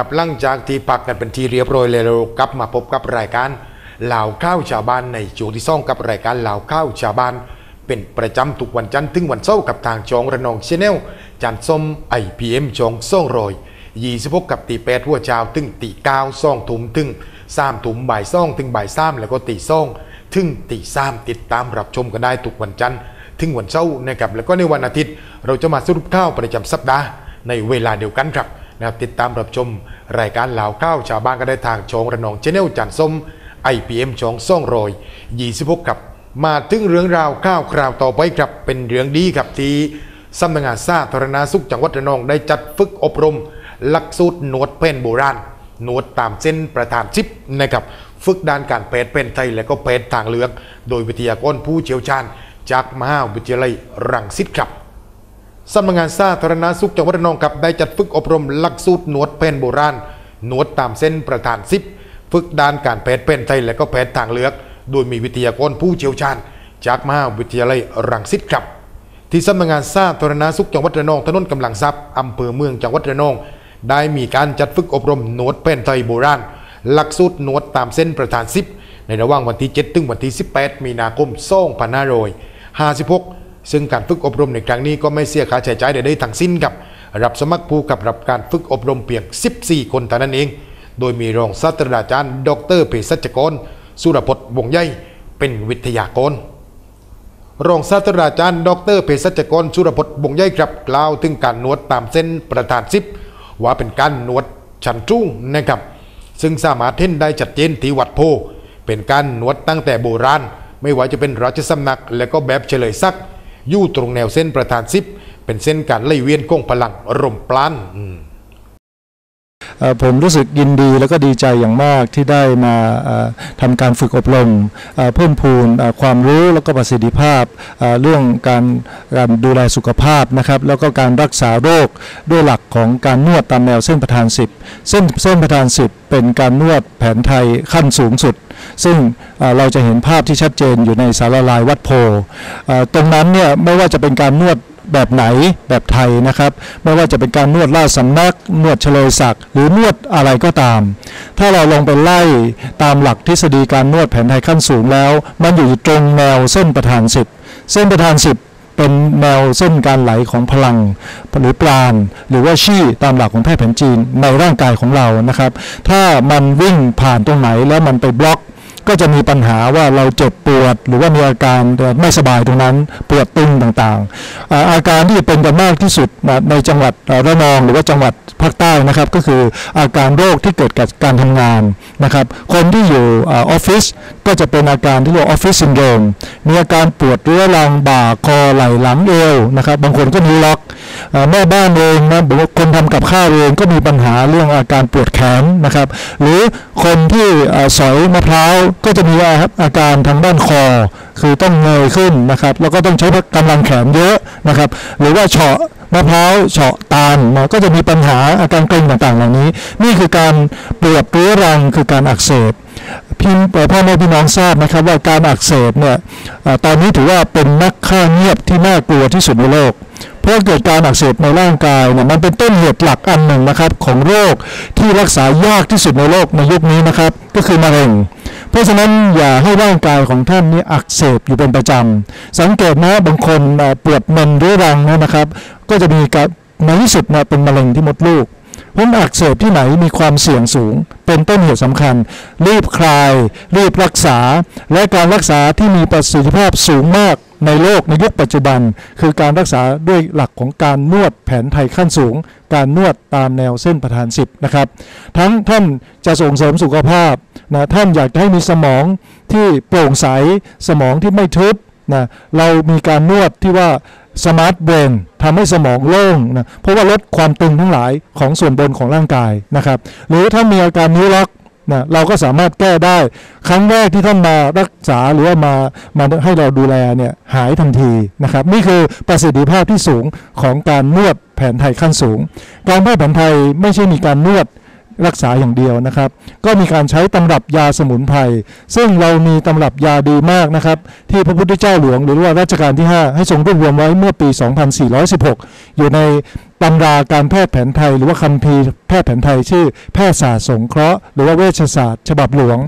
กลับหลังจากที่พักกันเป็นทีเรียบร้อยเลยเรากลับมาพบกับรายการเหล่าข้าวชาวบ้านในช่วงที่ซ่องกับรายการเหล่าข้าวชาวบ้าน เป็นประจำทุกวันจันทร์ถึงวันเสาร์กับทางจองระนองชแนลจันทร์ส้มไอพีเอ็มจองซ่องรอยยี่สิบหกกับตีแปดหัวเช้าถึงตีเก้าซ่องทุ่มถึงสามทุ่มบ่ายซ่องถึงบ่ายสามแล้วก็ตีซ่องถึงตีสามติดตามรับชมกันได้ทุกวันจันทร์ถึงวันเสาร์นะครับแล้วก็ในวันอาทิตย์ เราจะมาสรุปข่าวประจำสัปดาห์ในเวลาเดียวกันครับ นะครับติดตามรับชมรายการเหล่าข้าวชาวบ้านก็ได้ทางชองระนองชแนลจันทร์ส้ม IPM ชองซ่องรอยยี่สิบหกครับมาถึงเรื่องราวข้าวคราวต่อไปครับเป็นเรื่องดีครับที่สำนักงานสาธารณสุขจังหวัดระนองได้จัดฝึกอบรม หลักสูตรหนวดแผ่นโบราณหนวดตามเส้นประธานชิปนะครับฝึกด้านการแพทย์เป็นไทยและก็แพทย์ทางเลือก โดยวิทยากรผู้เชี่ยวชาญ จากมหาวิทยาลัยรังสิตครับ สำนักงานสาธารณสุขจังหวัดระนองครับได้จัดฝึกอบรมหลักสูตรหนวดแผ่นโบราณหนวดตามเส้นประธานซิปฝึกด้านการแพทย์เป็นไทยและก็แพทย์ทางเลือก โดยมีวิทยากรผู้เชี่ยวชาญ จากมหาวิทยาลัยรังสิตครับ ที่สำนักงานสาธารณสุขจังหวัดระนองถนนกำลังทรัพย์อำเภอเมืองจังหวัดระนอง ได้มีการจัดฝึกอบรมหนวดแผ่นไทยโบราณหลักสูตรหนวดตามเส้นประธานซิปในระหว่างวันที่ 7 ถึงวันที่ 18 มีนาคม2556 ซึ่งการฝึกอบรมในครั้งนี้ก็ไม่เสียค่าใช้จ่ายใดๆทั้งสิ้นครับ รับสมัครผู้กับรับการฝึกอบรมเพียง 14 คนเท่านั้นเอง โดยมีรองศาสตราจารย์ ดรเภสัชกร สุรพจน์วงใหญ่เป็นวิทยากรรองศาสตราจารย์ ดรเภสัชกร สุรพจน์วงใหญ่ครับกล่าวถึงการนวดตามเส้นประธานซิปว่าเป็นการนวดชันจู้งนะครับซึ่งสามารถเห็นได้ชัดเจนที่วัดโพ เป็นการนวดตั้งแต่โบราณ ไม่ว่าจะเป็นราชสำนักและก็แบบเฉลยซัก อยู่ตรงแนวเส้นประธานซิปเป็นเส้นการไหลเวียนของพลังลมปราณอืมเอ่อผมรู้สึกยินดีแล้วก็ดีใจอย่างมากที่ได้มาทำการฝึกอบรมเพิ่มพูนความรู้แล้วก็ประสิทธิภาพเรื่องการการดูแลสุขภาพนะครับแล้วก็การรักษาโรคด้วยหลักของการนวดตามแนวเส้นประธานสิบเส้นเส้นประธานสิบเป็นการนวดแผนไทยขั้นสูงสุด ซึ่งเราจะเห็นภาพที่ชัดเจนอยู่ในสารลายวัดโพตรงนั้นเนี่ยไม่ว่าจะเป็นการนวดแบบไหนแบบไทยนะครับ ไม่ว่าจะเป็นการนวดราสำนัก นวดเฉลยศักหรือนวดอะไรก็ตาม ถ้าเราลงไปไล่ตามหลักทฤษฎีการนวดแผนไทยขั้นสูงแล้ว มันอยู่ตรงแนวเส้นประธานสิบเส้นประธานสิบเป็นแนวเส้นการไหลของพลังหรือปราณหรือว่าชี่ตามหลักของแพทย์แผนจีนในร่างกายของเรานะครับ ถ้ามันวิ่งผ่านตรงไหนแล้วมันไปบล็อก ก็จะมีปัญหาว่าเราเจ็บปวด หรือว่ามีอาการไม่สบายตรงนั้นปวดตึงต่างๆ อาการที่เป็นกันมากที่สุดในจังหวัดระนองหรือว่าจังหวัดภาคใต้นะครับก็คืออาการโรคที่เกิดกับการทำงานนะครับ คนที่อยู่ออฟฟิศก็จะเป็นอาการที่เรียกว่าออฟฟิศซินโดรมมีอาการปวดเรื้อรังบ่าคอไหล่หลังเอวนะครับ บางคนก็นิ้วล็อก แม่บ้านเองนะคนทำกับข้าวเองก็มีปัญหาเรื่องอาการปวดแขนนะครับ หรือคนที่สอยมะพร้าวก็จะมีอาการทางด้านคอ คือต้องเงยขึ้นนะครับ แล้วก็ต้องใช้กำลังแขนเยอะนะครับ หรือว่าเฉาะมะพร้าวเฉาะตาลก็จะมีปัญหาอาการเกร็งต่างๆ เหล่านี้ นี่คือการปวดเรื้อรังคือการอักเสบพี่พ่อแม่พี่น้องทราบนะครับว่าการอักเสบเนี่ยตอนนี้ถือว่าเป็นนักฆ่าเงียบที่น่ากลัวที่สุดในโลก ราะเกิดการอักเสบในร่างกายเนี่ยมันเป็นต้นเหตุหลักอันหนึ่งนะครับของโรคที่รักษายากที่สุดในโลกในยุคนี้นะครับ ก็คือมะเร็ง เพราะฉะนั้นอย่าให้ร่างกายของท่านนี้อักเสบอยู่เป็นประจำสังเกตนะบางคนเอ่อปวดเมนเรื้อรังเนยนะครับ ก็จะมีการในที่สุดนะเป็นมะเร็งที่มดลูกเพราะอักเสบที่ไหนมีความเสี่ยงสูง เป็นต้นเหตุสำคัญ รีบคลาย รีบรักษา และการรักษาที่มีประสิทธิภาพสูงมาก ในโลกในยุคปัจจุบัน คือการรักษาด้วยหลักของการนวดแผนไทยขั้นสูง การนวดตามแนวเส้นประธานสิบนะครับ ทั้งท่านจะส่งเสริมสุขภาพนะท่านอยากให้มีสมองที่โปร่งใสสมองที่ไม่ทึบนะเรามีการนวดที่ว่าสมาร์ทเบรนทำให้สมองโล่งนะเพราะว่าลดความตึงทั้งหลายของส่วนบนของร่างกายนะครับ หรือถ้ามีอาการนิ้วล็อก นะเราก็สามารถแก้ได้ ครั้งแรกที่ท่านมารักษาหรือว่ามามาให้เราดูแลเนี่ยหายทันทีนะครับ นี่คือประสิทธิภาพที่สูงของการนวดแผนไทยขั้นสูง การแพทย์แผนไทยไม่ใช่มีการนวดรักษาอย่างเดียวนะครับ ก็มีการใช้ตำรับยาสมุนไพรซึ่งเรามีตำรับยาดีมากนะครับ ที่พระพุทธเจ้าหลวงหรือว่ารัชกาลที่ 5 ให้ทรงรวบรวมไว้เมื่อปี 2416 อยู่ใน ตำราการแพทย์แผนไทย หรือว่าคัมภีร์แพทย์แผนไทยชื่อ แพทยศาสตร์สงเคราะห์หรือว่าเวชศาสตร์ ฉบับหลวง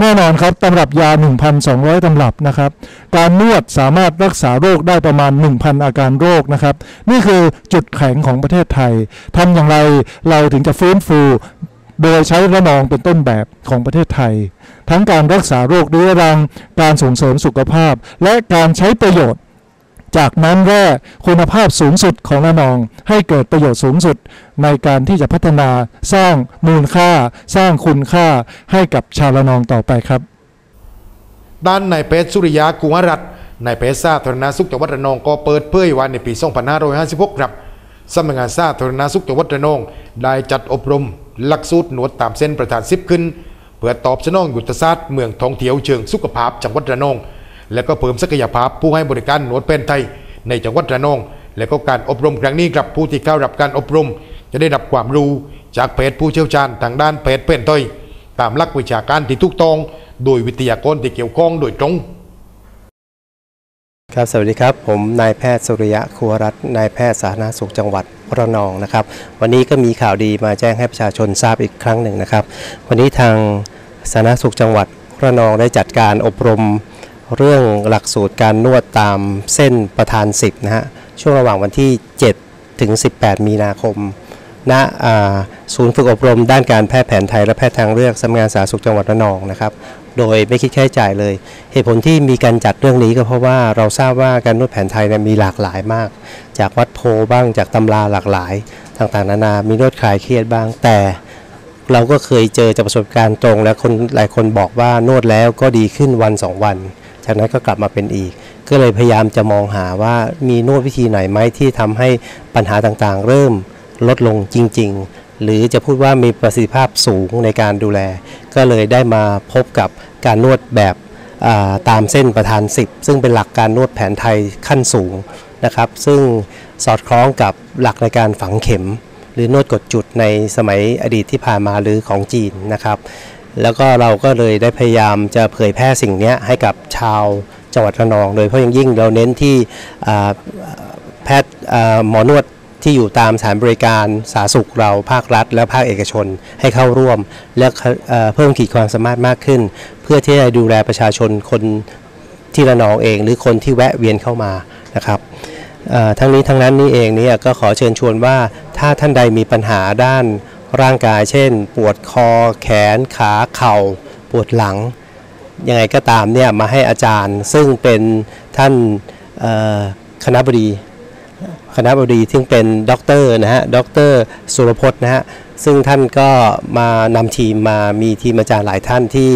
แน่นอนครับตำรับยา 1,200 ตำรับนะครับ การนวดสามารถรักษาโรคได้ประมาณ 1,000 อาการโรคนะครับ นี่คือจุดแข็งของประเทศไทยทำอย่างไรเราถึงจะฟื้นฟูโดยใช้ระนองเป็นต้นแบบของประเทศไทย ทั้งการรักษาโรคเรื้อรัง การส่งเสริมสุขภาพ และการใช้ประโยชน์ จากน้ำแร่คุณภาพสูงสุดของระนอง ให้เกิดประโยชน์สูงสุดในการที่จะพัฒนาสร้างมูลค่า สร้างคุณค่าให้กับชาวระนองต่อไปครับ ด้านนายเพชรสุริยากุงรัตน์นายเพชรสาธารณสุขจังหวัดระนองก็เปิดเผยว่าในปี 2556 ครับสำนักงานสาธารณสุขจังหวัดระนอง ได้จัดอบรม หลักสูตรหนวดตามเส้นประธานซิบขึ้น เพื่อตอบสนองยุทธศาสตร์เมืองท่องเที่ยวเชิงสุขภาพจังหวัดระนอง และก็เพิ่มศักยภาพผู้ให้บริการหนวดแผนไทย ในจังหวัดระนอง และก็การอบรมครั้งนี้ครับผู้ที่เข้ารับการอบรม จะได้รับความรู้จากแพทย์ผู้เชี่ยวชาญทางด้านแพทย์แผนไทยตามหลักวิชาการที่ถูกต้อง โดยวิทยากรที่เกี่ยวข้องโดยตรงครับสวัสดีครับผมนายแพทย์สุริยะครัวรัตน์นายแพทย์สาธารณสุขจังหวัดระนองนะครับ วันนี้ก็มีข่าวดีมาแจ้งให้ประชาชนทราบอีกครั้งหนึ่งนะครับ วันนี้ทางสาธารณสุขจังหวัดระนองได้จัดการอบรม เรื่องหลักสูตรการนวดตามเส้นประธาน 10 นะฮะ ช่วงระหว่างวันที่ 7 ถึง 18 มีนาคมณศูนย์ฝึกอบรมด้านการแพทย์แผนไทยและแพทย์ทางเลือกสำนักงานสาธารณสุขจังหวัดระนองนะครับ โดยไม่คิดค่าใช้จ่ายเลย เหตุผลที่มีการจัดเรื่องนี้ก็เพราะว่าเราทราบว่าการนวดแผนไทยเนี่ยมีหลากหลายมาก จากวัดโพบ้างจากตำราหลากหลาย ต่างๆ นานา มีนวดคลายเครียดบ้าง แต่เราก็เคยเจอจากประสบการณ์ตรง และคนหลายคนบอกว่านวดแล้วก็ดีขึ้นวันสองวัน จากนั้นก็กลับมาเป็นอีก ก็เลยพยายามจะมองหาว่ามีนวดวิธีไหนไหมที่ทำให้ปัญหาต่างๆ เริ่มลดลงจริง ๆ หรือจะพูดว่ามีประสิทธิภาพสูงในการดูแล ก็เลยได้มาพบกับการนวดแบบาตามเส้นประธาน 10 ซึ่งเป็นหลักการนวดแผนไทยขั้นสูงนะครับ ซึ่งสอดคล้องกับหลักในการฝังเข็ม หรือนวดกดจุดในสมัยอดีตที่ผ่านมาหรือของจีนนะครับ แล้วก็เราก็เลยได้พยายามจะเผยแพร่สิ่งนี้ให้กับชาวจังหวัดระนองโดยเฉพาะอย่างยิ่งเราเน้นที่แพทย์หมอนวดที่อยู่ตามสถานบริการสาธารณสุขเราภาครัฐ และภาคเอกชนให้เข้าร่วม และเพิ่มขีดความสามารถมากขึ้น เพื่อที่จะดูแลประชาชนคนที่ระนองเอง หรือคนที่แวะเวียนเข้ามานะครับทั้งนี้ทั้งนั้นนี่เองเนี่ยก็ขอเชิญชวนว่าถ้าท่านใดมีปัญหาด้าน ร่างกายเช่น ปวดคอแขนขาเข่า ปวดหลัง ยังไงก็ตามเนี่ยมาให้อาจารย์ ซึ่งเป็นท่านคณะบดีคณะบดีซึ่งเป็นด็อกเตอร์นะฮะด็อกเตอร์สุรพจน์นะฮะซึ่งท่านก็มานำทีมมามีทีมอาจารย์หลายท่านที่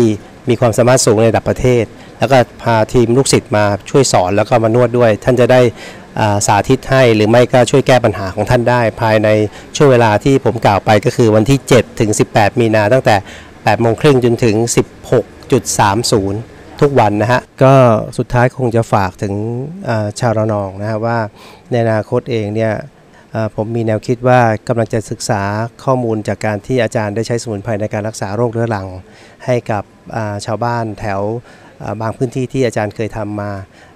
มีความสามารถสูงในระดับประเทศ แล้วก็พาทีมลูกศิษย์มาช่วยสอนแล้วก็มานวดด้วย ท่านจะได้ สาธิตให้หรือไม่ก็ช่วยแก้ปัญหาของท่านได้ ภายในช่วงเวลาที่ผมกล่าวไปก็คือวันที่ 7 ถึง 18 มีนาตั้งแต่8โมงครึ่งจนถึง 16.30 ทุกวันนะฮะ ก็สุดท้ายคงจะฝากถึงชาวระนองนะฮะว่าในอนาคตเองเนี่ยผมมีแนวคิดว่ากำลังจะศึกษาข้อมูลจากการที่อาจารย์ได้ใช้สมุนไพรในการรักษาโรคเรื้อรัง ให้กับชาวบ้านแถวบางพื้นที่ที่อาจารย์เคยทำมา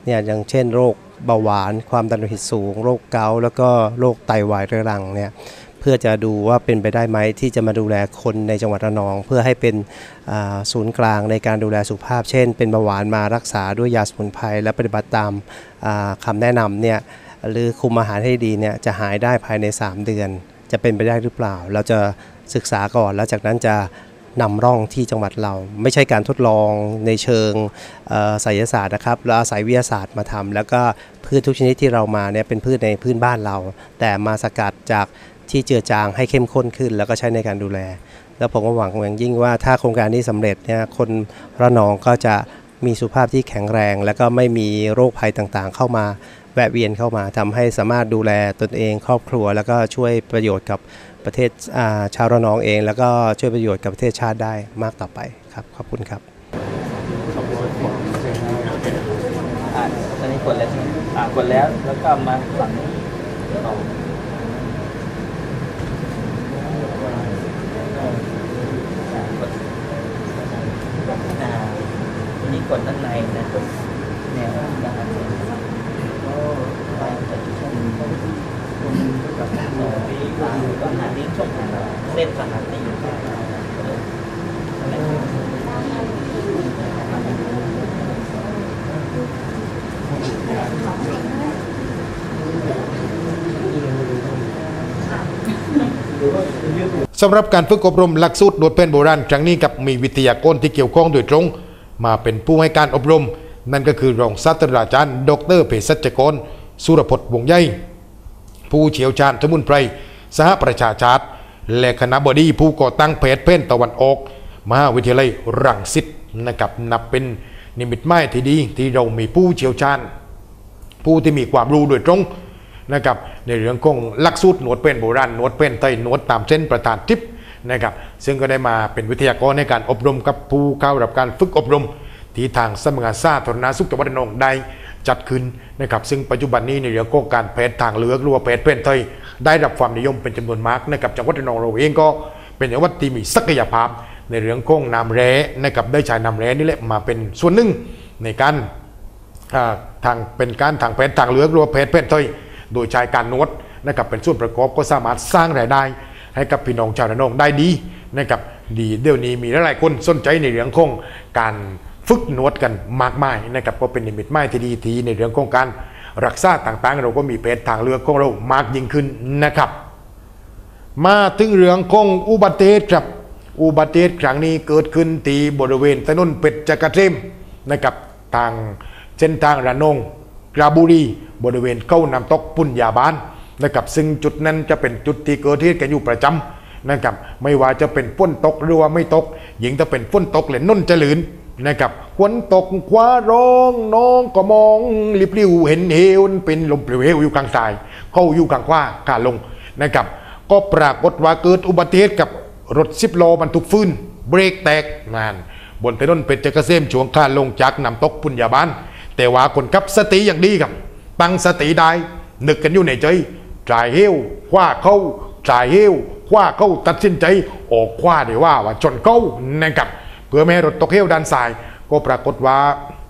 เนี่ยอย่างเช่นโรค เบาหวาน ความดันโลหิตสูง โรคเกาต์แล้วก็โรคไตวายเรื้อรังเนี่ยเพื่อจะดูว่าเป็นไปได้ไหมที่จะมาดูแลคนในจังหวัดระนอง เพื่อให้เป็นศูนย์กลางในการดูแลสุขภาพ เช่น เป็นเบาหวานมารักษาด้วยยาสมุนไพรและปฏิบัติตามาคำแนะนำเนี่ยหรือคุมอาหารให้ดีเนี่ยจะหายได้ภายใน 3 เดือน จะเป็นไปได้หรือเปล่า เราจะศึกษาก่อนแล้วจากนั้นจะ นำร่องที่จังหวัดเรา ไม่ใช่การทดลองในเชิงเอ่อไสยศาสตร์นะครับแล้วอาศัยวิทยาศาสตร์มาทำแล้วก็พืชทุกชนิดที่เรามาเนี่ยเป็นพืชในพื้นบ้านเรา แต่มาสกัดจากที่เจือจางให้เข้มข้นขึ้น แล้วก็ใช้ในการดูแล แล้วผมก็หวังอย่างยิ่งว่าถ้าโครงการนี้สำเร็จเนี่ยคนระนองก็จะมีสุขภาพที่แข็งแรง แล้วก็ไม่มีโรคภัยต่างๆ เข้ามาแวะเวียนเข้ามาทำให้สามารถดูแลตนเองครอบครัว แล้วก็ช่วยประโยชน์กับ ประเทศาชาวระนองเอง แล้วก็ช่วยประโยชน์กับประเทศชาติได้มากต่อไปครับ ขอบคุณครับอ่าตอนนี้กดแล้วอ่ากดแล้วแล้วก็มาฝั่งนี้ต่อกดอ่านี้กดด้านในนะกดแนวนะครับไปกดช่องตรงกับสอง มีทางต้องหาลิงก์ช่องทาง เส้นสถานที่สำหรับการฝึกอบรมหลักสูตรนวดแผนโบราณครั้งนี้กับมีวิทยากรที่เกี่ยวข้องโดยตรง มาเป็นผู้ให้การอบรม นั่นก็คือรองศาสตราจารย์ ดรเภสัชกร สุรพจน์วงใหญ่ผู้เชี่ยวชาญสมุนไพรสหประชาชาติ และคณะบดีผู้ก่อตั้งแพทย์เพ่นตะวันออกมหาวิทยาลัยรังสิตนะครับนับเป็นนิมิตหมายที่ดีที่เรามีผู้เชี่ยวชาญ ผู้ที่มีความรู้โดยตรงนะครับในเรื่องของลักสูตรหนวดเป็นโบราณหนวดเป็นไทยหนวดตามเส้นประธานทิพย์นะครับซึ่งก็ได้มาเป็นวิทยากรในการอบรมกับผู้เข้ารับการฝึกอบรม ที่ทางสำนักงานสาธารณสุขจังหวัดระนองได้ จัดขึ้นนะครับซึ่งปัจจุบันนี้ในเรื่องของการแพทย์ทางเลือกหรือว่าแพทย์เป็นไทยได้รับความนิยมเป็นจำนวนมากนะครับจังหวัดระนองเราเองก็เป็นจังหวัดที่มีศักยภาพ ในเรื่องของน้ำแร่นะครับได้ใช้น้ำแร่นี่แหละมาเป็นส่วนหนึ่งในการทางเป็นการทางแพทย์ทางเลือกหรือว่าแพทย์แพทย์ไทยโดยใช้การนวดนะครับเป็นส่วนประกอบก็สามารถสร้างรายได้ ให้กับพี่น้องชาวระนองได้ดีนะครับดีเดี๋ยวนี้มีหลายคนสนใจในเรื่องของการ ฝึกนวดกันมากมายนะครับก็เป็นนิมิตหมายที่ดีทีในเรื่องของการรักษาต่างๆ เราก็มีแพทย์ทางเลือกของเรามากยิ่งขึ้นนะครับ มาถึงเรื่องของอุบัติเหตุครับอุบัติเหตุครั้งนี้เกิดขึ้นที่บริเวณถนนเป็ดจักรเทมนะครับทางเส้นทางระนองกระบุรี บริเวณเข้าน้ำตกปุญญาบานนะครับซึ่งจุดนั้นจะเป็นจุดที่เกิดเหตุกันอยู่ประจำนะครับไม่ว่าจะเป็นฝนตกหรือว่าไม่ตกยิ่งถ้าเป็นฝนตกเลยนนเจริญน นะครับฝนตกคว้าร้องน้องก็มองลิบลิวเห็นเหวเป็นลมเปลวเหวอยู่กลางทราย เข้าอยู่กลางขว้าขาลงนะครับ ก็ปรากฏว่าเกิดอุบัติเหตุกับรถสิบล้อบรรทุกฟืนเบรกแตกนานบนถนนเป็ดจักรเซมช่วงขาลงจากน้ำตกปุญญาบานแต่ว่าคนขับสติอย่างดีครับตั้งสติได้นึกกันอยู่ในใจจ่ายเหี้ยวคว้าเข้าจ่ายเหี้ยวคว้าเข้าตัดสินใจออกคว้าได้ว่าว่าชนเข้านะครับ เพื่อไม่ให้รถตกเหวด้านซ้าย ก็ปรากฏว่า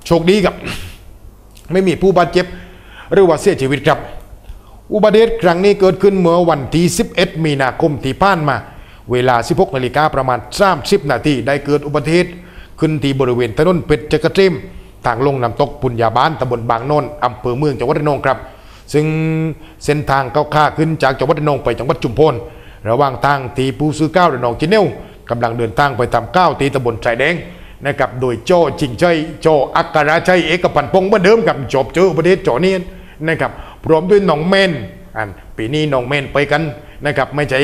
โชคดีครับ ไม่มีผู้บาดเจ็บ หรือว่าเสียชีวิตครับ อุบัติเหตุครั้งนี้เกิดขึ้นเมื่อวันที่ 11 มีนาคมที่ผ่านมา เวลา 16นาฬิกาประมาณ 30 นาทีได้เกิดอุบัติเหตุขึ้นที่บริเวณถนนเป็ดจักรเทมทางลงน้ำตกปุญญาบ้านตำบลบางโนนอำเภอเมืองจังหวัดระนองครับ ซึ่งเส้นทางก้าวข้าขึ้นจากจังหวัดระนองไปจังหวัดจุมพลระหว่างทางที่ผู้ซื้อก้าวระนองจินเนล กำลังเดินทางไปทำก้าวตีตำบลชายแดงนะครับโดยโจจิงชัยโจอักราชัยเอกพันธ์พงษ์เหมือนเดิมกับจบเจออุบัติเหตุโจเนียนนะครับพร้อมด้วยน้องเมนอันปีนี้น้องเมนไปกันนะครับไม่ใช่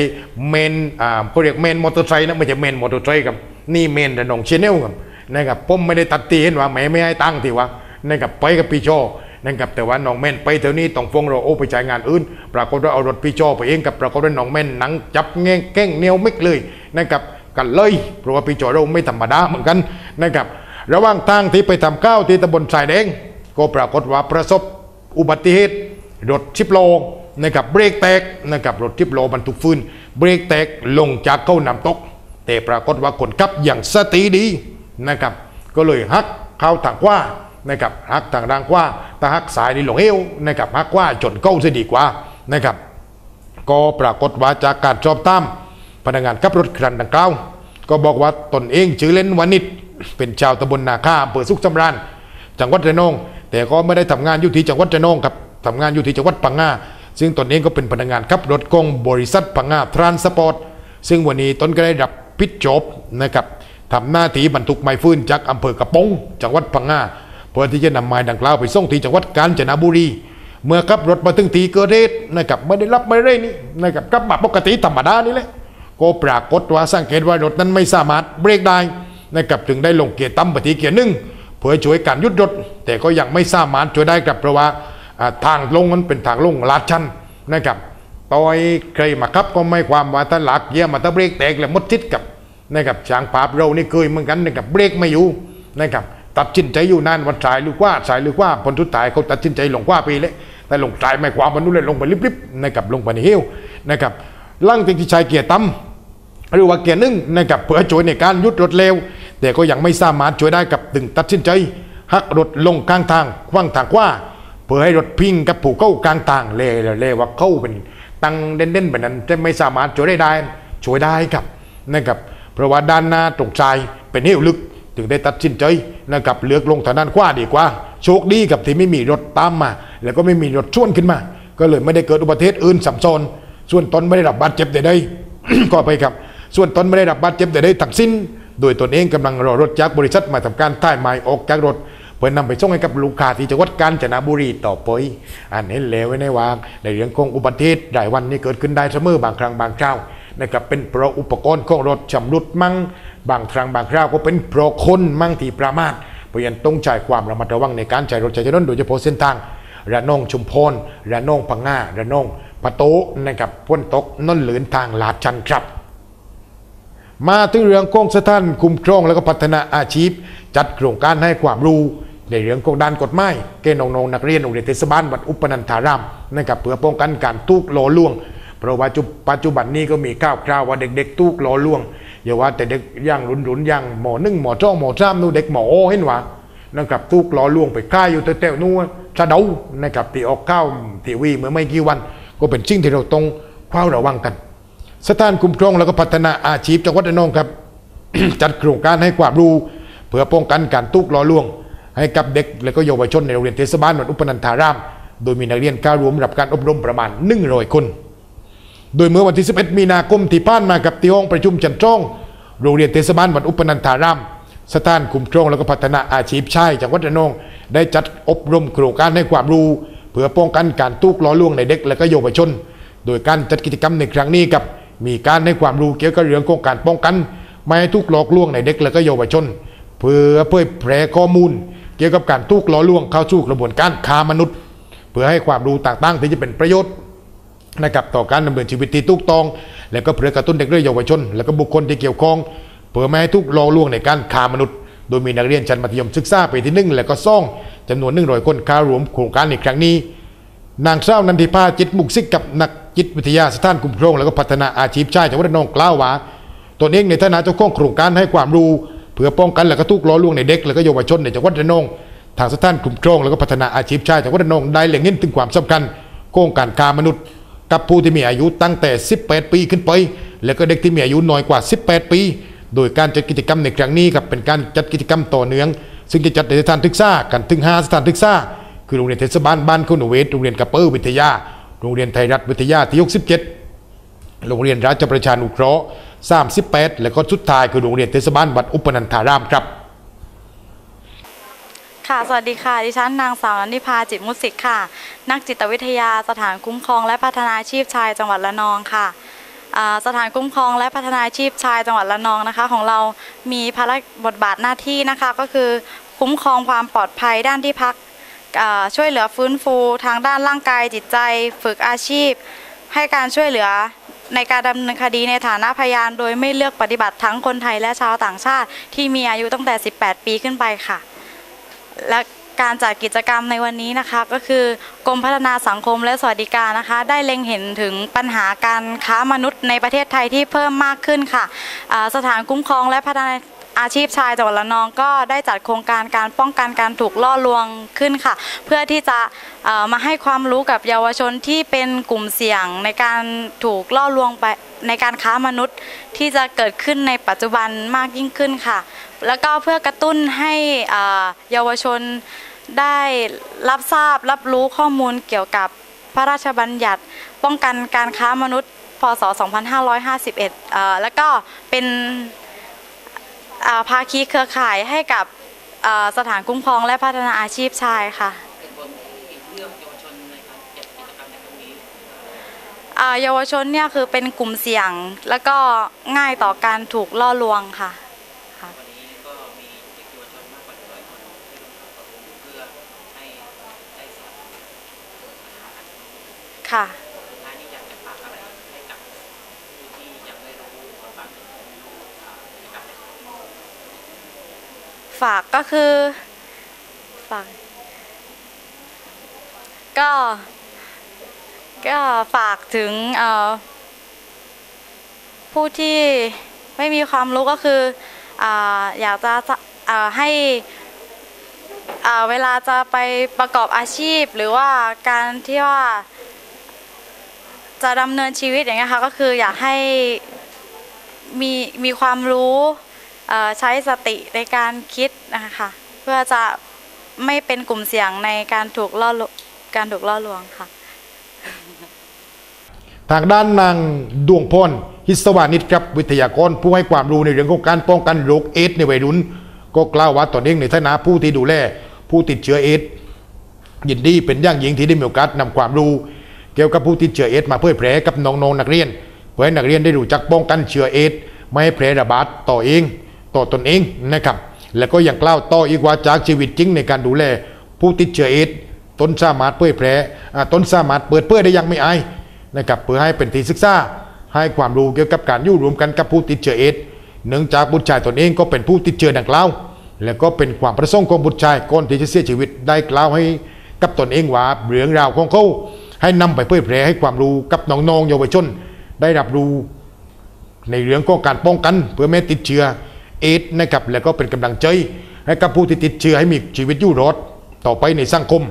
เมนอ่าเขาเรียกเมนมอเตอร์ไซค์นะไม่ใช่เมนมอเตอร์ไซค์ครับนี่เมนระนองเชแนลครับนะครับผมไม่ได้ตัดตีเห็นว่าแหมไม่ให้ตั้งทีว่านะครับไปกับพี่โจนะครับแต่ว่าน้องแม่นไปเท่านี้ต้องฟงเราโอ้ไปจ่ายงานอื่น ปรากฏว่าเอารถพี่จไปเองกับปรากฏว่าน้องแม่นหนังจับแง่งแก้งเนียวมิกเลยนะครับ กันเลย เพราะว่าพี่จอเราไม่ธรรมดาเหมือนกันนะครับ ระหว่างทางที่ไปทำข้าวที่ตำบลสายแดง ก็ปรากฏว่าประสบอุบัติเหตุรถชิปโลนะครับเบรกแตกนะครับรถชิปโลบรรทุกฟืนเบรกแตกลงจากเข้าน้ำตก แต่ปรากฏว่าคนขับอย่างสติดีนะครับก็เลยหักเข้าทางขวานะครับหักทางด้านขวาถ้าหักสายนี่หลงเอวนะครับหักขวาจนเข้าจะดีกว่านะครับก็ปรากฏว่าจากการสอบตาม พนักงานขับรถคันดังกล่าวก็บอกว่าตนเองชื่อเล่นวานิชเป็นชาวตำบลนาค่าอำเภอสุขสำราญจังหวัดระนอง แต่ก็ไม่ได้ทำงานอยู่ที่จังหวัดระนองครับทำงานอยู่ที่จังหวัดปังงาซึ่งตนเองก็เป็นพนักงานขับรถของบริษัทปังงาทรานสปอร์ตซึ่งวันนี้ตนก็ได้รับพิดจบนะครับทำหน้าที่บรรทุกไม้ฟืนจากอำเภอกระปงจังหวัดพังงาเพื่อที่จะนำไม้ดังกล่าวไปส่งที่จังหวัดกาญจนบุรี เมื่อขับรถมาถึงที่เกิดเหตุนะครับไม่ได้รับไม่ได้นี่นะครับกลับมาปกติธรรมดานี่แหละ ก็ปรากฏว่าสังเกตว่ารถนั้นไม่สามารถเบรกได้นะครับถึงได้ลงเกียร์ต่ำไปที่เกียร์หนึ่งเพื่อช่วยการยุดรถแต่ก็ยังไม่สามารถช่วยได้ครับเพราะว่าทางลงมันเป็นทางลงลาดชันนะครับต่อยใครมาขับก็ไม่ความว่าถ้าหลักเกียมาถ้าเบรกแตกแล้วมดทิศกับนะครับช้างปาบเรานี่เคยเหมือนกันนะครับเบรกไม่อยู่นะครับตัดสินใจอยู่นานวันสายหรือว่าสายหรือว่าผลทุดท้ายเขาตัดสินใจลงว่าไปเลยแต่ลงสายไม่ความมันนู่นเลยลงไปลิบๆนะครับลงไปในเหี้วนะครับลังจากที่ชายเกียร์ต่ำ หรือว่าเกียร์หนึ่งนะครับเพื่อช่วยในการยุดรถเร็ว แต่ก็ยังไม่สามารถช่วยได้กับตึงตัดสินใจหักรถลงกลางทางขว้างทางขว้าเพื่อให้รถพิงกับผู้เข้ากลางทางเล่เล่ว่าเข้าเป็นตังเด่นๆแบบนั้นจะไม่สามารถช่วยได้ได้ช่วยได้ครับนะครับเพราะว่าด้านหน้าตรงใจเป็นเหวลึกถึงได้ตัดสินใจนะครับเลือกลงทางด้านขวาดีกว่า โชคดีกับที่ไม่มีรถตามมา แล้วก็ไม่มีรถชวนขึ้นมา ก็เลยไม่ได้เกิดอุบัติเหตุอื่นสับซ้อนส่วนตนไม่ได้รับบาดเจ็บใดๆก็ไปครับ ส่วนตนไม่ได้รับบาดเจ็บใดๆทั้งสิ้น โดยตนเองกำลังรอรถจากบริษัทมาทำการถ่ายไม้ออกจากรถเพื่อนำไปส่งให้กับลูกค้าที่จังหวัดกาญจนบุรีต่อไปอันเห็นแล้วไว้ในวาง ในเรื่องของอุบัติเหตุรายวันนี้เกิดขึ้นได้เสมอบางครั้งบางคราวนะครับเป็นเพราะอุปกรณ์ของรถชำรุดมั่งบางครั้งบางคราวก็เป็นเพราะคนมั่งที่ประมาทเพราะฉะนั้นต้องใช้ความระมัดระวังในการใช้รถใช้ถนนโดยเฉพาะเส้นทางระนองชุมพรระนองพังงาระนองปะโตนะครับพ้นตกนนหลืนทางลาดชันครับ มาถึงเรื่องของสถานคุ้มครองและก็พัฒนาอาชีพ จัดโครงการให้ความรู้ในเรื่องของด้านกฎหมายแก่น้องๆนักเรียนโรงเรียนเทศบาลวัดอุปนันธารามนะครับเพื่อป้องกันการทุกหล่อลวง เพราะว่าจุปัจจุบันนี้ก็มีข่าวคราวว่าเด็กๆทุกหล่อลวงอย่าว่าแต่เด็กย่างรุนรุนๆย่างหมอหนึ่งหมอจ้องหมอจ้ามนู่เด็กหมอโอเห็นว่านะครับทุกหล่อลวงไปค่ายอยู่แต่ๆนู่นชะเดานะครับที่ออกข้าวทีวีเมื่อไม่กี่วัน ก็เป็นสิ่งที่เราต้องเฝ้าระวังกัน สถานคุ้มครองและก็พัฒนาอาชีพจังหวัดระนองครับ จัดโครงการให้ความรู้ เพื่อป้องกันการตุกล้อล่วง ให้กับเด็กและก็เยาวชนในโรงเรียนเทศบาลวัดอุปนันธาราม โดยมีนักเรียนเข้ารวมรับการอบรมประมาณ100คน โดยเมื่อวันที่ 11 มีนาคมที่ผ่านมากับที่ห้องประชุมจันทรองโรงเรียนเทศบาลวัดอุปนันธารามสถานคุ้มครองและก็พัฒนาอาชีพชายจังหวัดระนอง ได้จัดอบรมโครงการให้ความรู้ เพื่อป้องกันการตุกล้อล่วงในเด็กและก็เยาวชน โดยการจัดกิจกรรมในครั้งนี้กับ มีการให้ความรู้เกี่ยวกับเรื่องของการป้องกัน ไม่ให้ทุกหลอกลวงในเด็กและก็เยาวชน เพื่อเผยแพร่ข้อมูล เกี่ยวกับการทุกหลอลวงเข้าสู่กระบวนการค้ามนุษย์ เพื่อให้ความรู้ต่างๆที่จะเป็นประโยชน์นะครับต่อการดำเนินชีวิตที่ถูกต้อง และก็เพื่อกระตุ้นเด็กและเยาวชน และก็บุคคลที่เกี่ยวข้อง เพื่อไม่ให้ทุกหลอกลวงในการค้ามนุษย์ โดยมีนักเรียนชั้นมัธยมศึกษาปีที่หนึ่งและก็ซ่องจำนวนหนึ่งร้อยคนเข้ารวมโครงการในครั้งนี้นางเศร้านันทิพาจิตมุกซิกกับนัก จิตวิทยาสถานคุ้มครองและก็พัฒนาอาชีพชายจังหวัดนองกล่าวว่าตนเองในฐานะเจ้าของโครงการให้ความรู้ เพื่อป้องกันและก็ทุกล้อลวงในเด็กและก็เยาวชนในจังหวัดระนองทางสถานคุ้มครองและก็พัฒนาอาชีพชายจังหวัดระนองได้เล็งเห็นถึงความสำคัญโครงการค้ามนุษย์ กับผู้ที่มีอายุตั้งแต่ 18 ปีขึ้นไป และก็เด็กที่มีอายุน้อยกว่า 18 ปี โดยการจัดกิจกรรมในครั้งนี้ครับเป็นการจัดกิจกรรมต่อเนื่อง ซึ่งจะจัดในสถานศึกษากันถึง 5 สถานศึกษาคือโรงเรียนเทศบาลบ้านคุณเวศโรงเรียนกระเปอวิทยา โรงเรียนไทยรัฐวิทยาที่67โรงเรียนราชประชานุเคราะห์38 และก็สุดท้ายคือโรงเรียนเทศบาลวัดอุปนันธารามครับค่ะ สวัสดีค่ะ ดิฉันนางสาวนันิพาจิตมุสิกค่ะ นักจิตวิทยาสถานคุ้มครองและพัฒนาชีพชายจังหวัดระนองค่ะ สถานคุ้มครองและพัฒนาชีพชายจังหวัดระนองนะคะ ของเรามีภารกิจบทบาทหน้าที่นะคะก็คือคุ้มครองความปลอดภัยด้านที่พัก ช่วยเหลือฟื้นฟูทางด้านร่างกายจิตใจ ฝึกอาชีพ ให้การช่วยเหลือในการดำเนินคดีในฐานะพยาน โดยไม่เลือกปฏิบัติทั้งคนไทยและชาวต่างชาติ ที่มีอายุตั้งแต่ 18 ปีขึ้นไปค่ะ และการจัดกิจกรรมในวันนี้นะคะ ก็คือกรมพัฒนาสังคมและสวัสดิการนะคะ ได้เล็งเห็นถึงปัญหาการค้ามนุษย์ในประเทศไทยที่เพิ่มมากขึ้นค่ะสถานคุ้มครองและพัฒนา อาชีพชายจังหวัดระนองก็ได้จัดโครงการการป้องกันการถูกล่อลวงขึ้นค่ะ เพื่อที่จะมาให้ความรู้กับเยาวชนที่เป็นกลุ่มเสี่ยงในการถูกล่อลวงไปในการค้ามนุษย์ที่จะเกิดขึ้นในปัจจุบันมากยิ่งขึ้นค่ะ แล้วก็เพื่อกระตุ้นให้เยาวชนได้รับทราบรับรู้ข้อมูลเกี่ยวกับพระราชบัญญัติ ป้องกันการค้ามนุษย์ พศ 2551 แล้วก็เป็น ภาคีเครือข่ายให้กับอ่าสถานคุ้มครองและพัฒนาอาชีพชายค่ะเป็นคนที่เลือกเยาวชนในการจัดกิจกรรมในครั้งนี้อ่าเยาวชนเนี่ยคือเป็นกลุ่มเสี่ยงแล้วก็ง่ายต่อการถูกล่อลวงค่ะค่ะ ฝากก็คือฝากก็ก็ฝากถึงผู้ที่ไม่มีความรู้ก็คือออยากจะให้เวลาจะไปประกอบอาชีพ หรือว่าการที่ว่า จะดำเนินชีวิตอย่างเงี้ยค่ะก็คืออยากให้มีมีความรู้ ใช้สติในการคิดนะคะเพื่อจะไม่เป็นกลุ่มเสี่ยงในการถูกล่อการถูกล่อลวงค่ะ ทางด้านนางดวงพรฮิสวานิชครับวิทยากรผู้ให้ความรู้ในเรื่องของการป้องกันโรคเอดในวัยรุ่น ก็กล่าวว่าตนเองในฐานะผู้ที่ดูแลผู้ติดเชื้อเอดยินดีเป็นอย่างยิ่งที่ได้มีโอกาสนำความรู้ เกี่ยวกับผู้ติดเชื้อเอดมาเผยแพร่กับน้องๆนักเรียนเพื่อให้นักเรียนได้รู้จักป้องกันเชื้อเอดไม่ให้แพร่ระบาดต่อเอง ต่อตนเองนะครับ และก็ยังกล่าวต่ออีกว่าจากชีวิตจริงในการดูแล ผู้ติดเชื้อเอดส์ตนสามารถเผยแพร่อ่าตนสามารถเปิดเผยได้ยังไม่อายนะครับเพื่อให้เป็นที่ศึกษาให้ความรู้เกี่ยวกับการอยู่รวมกันกับผู้ติดเชื้อเอดส์เนื่องจากบุตรชายตนเองก็เป็นผู้ติดเชื้อดังกล่าวและก็เป็นความประสงค์ของบุตรชายก่อนที่จะเสียชีวิตได้กล่าวให้กับตนเองว่าเรื่องราวของเขาให้นำไปเผยแพร่ให้ความรู้กับน้องๆเยาวชน ได้รับรู้ในเรื่องของการป้องกันเพื่อไม่ติดเชื้อ เอดส์นะครับและก็เป็นกำลังใจให้กับผู้ที่ติดเชื้อให้มีชีวิตอยู่รอดต่อไปในสังคม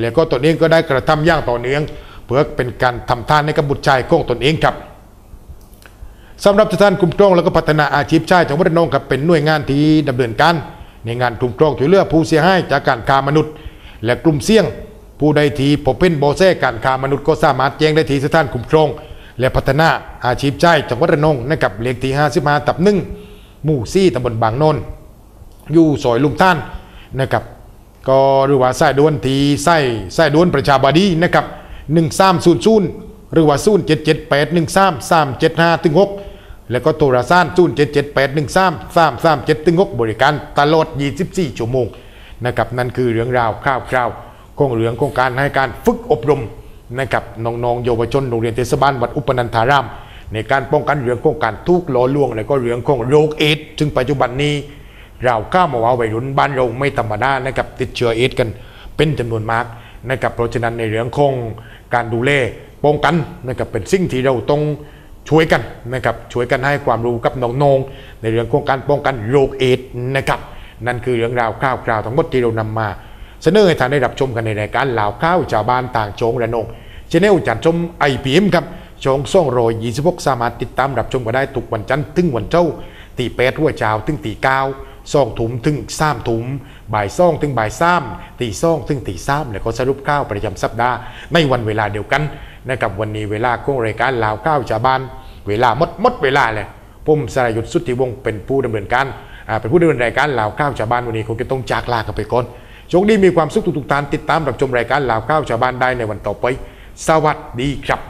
แล้วก็ตนเองก็ได้กระทำอย่างต่อเนื่องเพื่อเป็นการทำทานในกับบุตรชายของตนเองครับสำหรับสถานกลุ่มกรองแล้วก็พัฒนาอาชีพชายจังหวัดระนองครับเป็นหน่วยงานที่ดำเนินการ ในงานกลุ่มกรองช่วยเหลือผู้เสียหายจากการค้ามนุษย์ และกลุ่มเสี่ยง ผู้ใดที่พบเป็นโบแซการค้ามนุษย์ก็สามารถแจ้งได้ที่สถานกลุ่มกรองและพัฒนาอาชีพชายจังหวัดระนองนะครับเลขที่ 55 ตับหนึ่ง หมู่ซี่ตำบลบางโนนอยู่ซอยลุงท่านนะครับก็หรือว่าสายด่วนทีสายสายด่วนประชาบดีนะครับ1300หรือว่า0 7 7 8 1 3 3 7 5ถึง6แล้วก็โทรศัพท์0 7 7 8 1 3 3 3 7ถึง6บริการตลอด 24 ชั่วโมงนะครับนั่นคือเรื่องราวคร่าวๆของเรื่องของการให้การฝึกอบรมนะครับน้องๆเยาวชนโรงเรียนเทศบาลวัดอุปนันธาราม ในการป้องกันเรื่องของการทุกข์หล่อลวง และก็เรื่องของโรคเอดซึ่งปัจจุบันนี้ เราก้าวมาว่าวัยรุ่นบ้านเราไม่ธรรมดานะครับติดเชื้อเอดกันเป็นจำนวนมากนะครับเพราะฉะนั้นในเรื่องของการดูแลป้องกันนะครับเป็นสิ่งที่เราต้องช่วยกันนะครับช่วยกันให้ความรู้กับน้องๆในเรื่องของการป้องกันโรคเอดนะครับนั่นคือเรื่องราวคร่าวๆทั้งหมดที่เรานำมา เสนอให้ท่านได้รับชมกันในรายการลาวข้าวชาวบ้านต่างโจงระนองชแนลจัดชมไอพีเอ็มครับ ช่องส่องโรยยี่สิบหกสามารถติดตามรับชมกันได้ทุกวันจันทร์ถึงวันเจ้าตีแปดหัวเช้าถึงตีเก้าสองถุมถึงสามถุมบ่ายซ่องถึงบ่ายสามตีซ่องถึงตีสามแล้วก็สรุปข้าวประจำสัปดาห์ในวันเวลาเดียวกันนะครับวันนี้เวลาของรายการลาวข้าวชาวบ้าน เวลาหมดหมดเวลาเลยผมสรายุทธสุทธิวงศ์เป็นผู้ดำเนินการเป็นผู้ดำเนินรายการลาวข้าวชาวบ้านวันนี้คงจะต้องจากลากันไปก่อนโชคดีมีความสุขทุกๆท่านติดตามรับชมรายการลาวข้าวชาวบ้านได้ในวันต่อไป สวัสดีครับ